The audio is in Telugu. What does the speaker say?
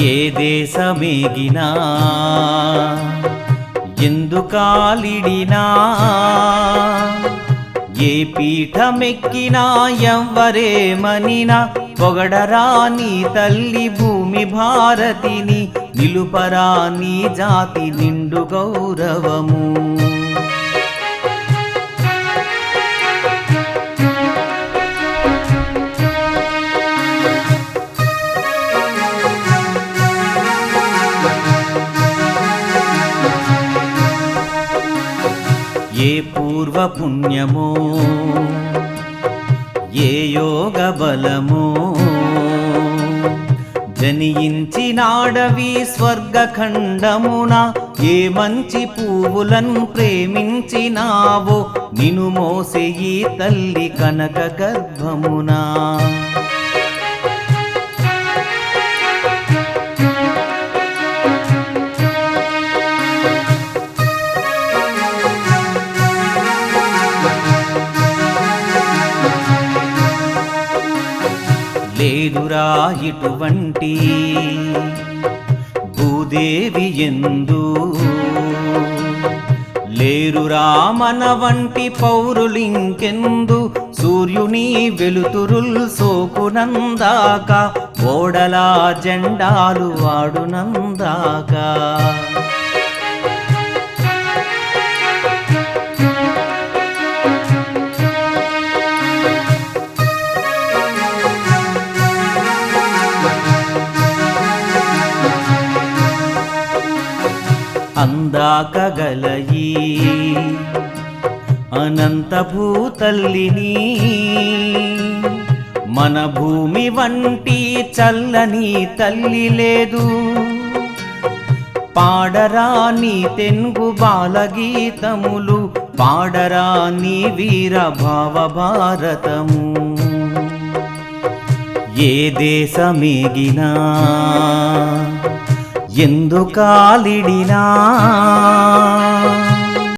ఏ దేశమేగినా ఎందుకాలిడినా ఏ పీఠమెక్కినా ఎవ్వరేమనినా పొగడరా నీ తల్లి భూమి భారతిని నిలుపరా నీ జాతి నిండు గౌరవము. ఏ పూర్వపుణ్యమో ఏ యోగ బలమో జనించినాడవి స్వర్గఖండమున ఏ మంచి పువ్వులను ప్రేమించినావో నిను మోసే ఈ తల్లి కనక గర్భమునా. లేదురా ఇటువంటి భూదేవి ఎందు. లేరురా మన వంటి పౌరులింకెందు. సూర్యుని వెలుతురుల్ సోకునందాక. ఓడలా జెండాలు వాడునందాక. అందాక గలయీ అనంత మన భూమి వంటి చల్లని తల్లి లేదు. పాడరా నీ తెనుగు బాలగీతములు పాడరా నీ వీర భావ భారతము ఏ దేశమేగినా ఎందుకాలిడినా